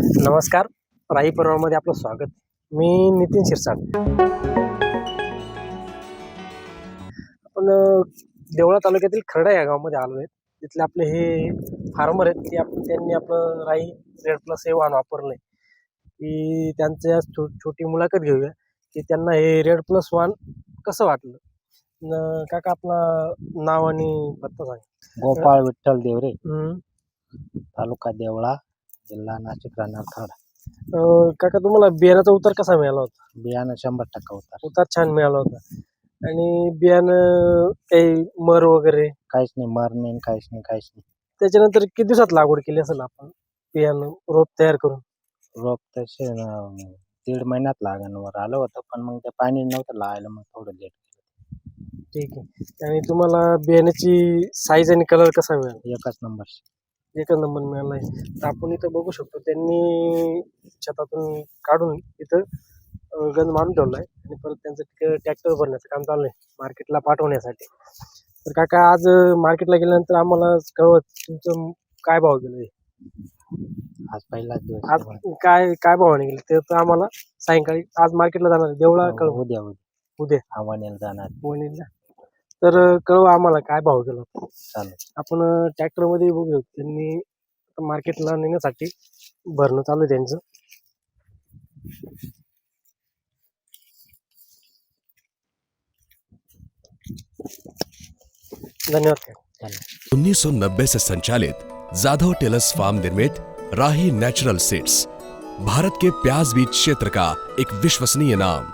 नमस्कार. राही पर्वामध्ये आपलं स्वागत. मी नितीन शिरसाट. आपण देवळा तालुक्यातील खरडा या गावामध्ये आलो आहे. तिथले आपले हे फार्मर आहेत की आपण त्यांनी आपलं राही रेड प्लस हे वाहन वापरलंय. की त्यांच्या छो छोटी मुलाखत घेऊया. की त्यांना हे रेड प्लस वाहन कसं वाटलं? न- काका आपला नाव आणि पत्ता सांग. गोपाळ विठ्ठल देवरे. तालुका देवळा. जिल्हा नाशिक राहणार खरडा अं, काका तुम्हाला बियाण्याचा उतार कसा मिळाला होता? बियाणं शंभर टक्का उतार. उतार छान मिळाला होता. आणि बियाणं काही मर वगैरे? काहीच नाही मर नाही काहीच नाही काहीच नाही. त्याच्यानंतर किती दिवसात लागवड केली असेल आपण बियाणं रोप तयार करून? रोप तसे अं, दीड महिन्यात लागणवर आलं होतं पण मग ते पाणी नव्हतं लावायला मग थोडं लेट ठीक आहे. आणि तुम्हाला बियाण्याची साईज आणि कलर कसा मिळाला? एकच नंबर एकच नंबर मिळाला आहे तर आपण इथं बघू शकतो त्यांनी शेतातून काढून इथं गंज मारून ठेवला आहे आणि परत त्यांचं ट्रॅक्टर भरण्याचं काम चालू आहे मार्केटला पाठवण्यासाठी. तर काका आज मार्केटला गेल्यानंतर आम्हाला कळवत तुमचं काय भाव गेलं? हे? आज दिवस. आज. काय काय भावाने गेले? ते तर आम्हाला सायंकाळी आज मार्केटला जाणार. देवळा हो, कळव उद्या. उद्या. उद्या आव्हानेला जाणार. वणीला. तर कळवा आम्हाला काय भाव गेला चालेल. आपण ट्रॅक्टरमध्ये बघू शकतो त्यांनी मार्केटला नेण्यासाठी भरणं चालू आहे त्यांचं. धन्यवाद चालेल 1990 से संचालित जाधव टेलर्स फार्म निर्मित राही नेचुरल सीड्स भारत के प्याज बीज क्षेत्र का एक विश्वसनीय नाम।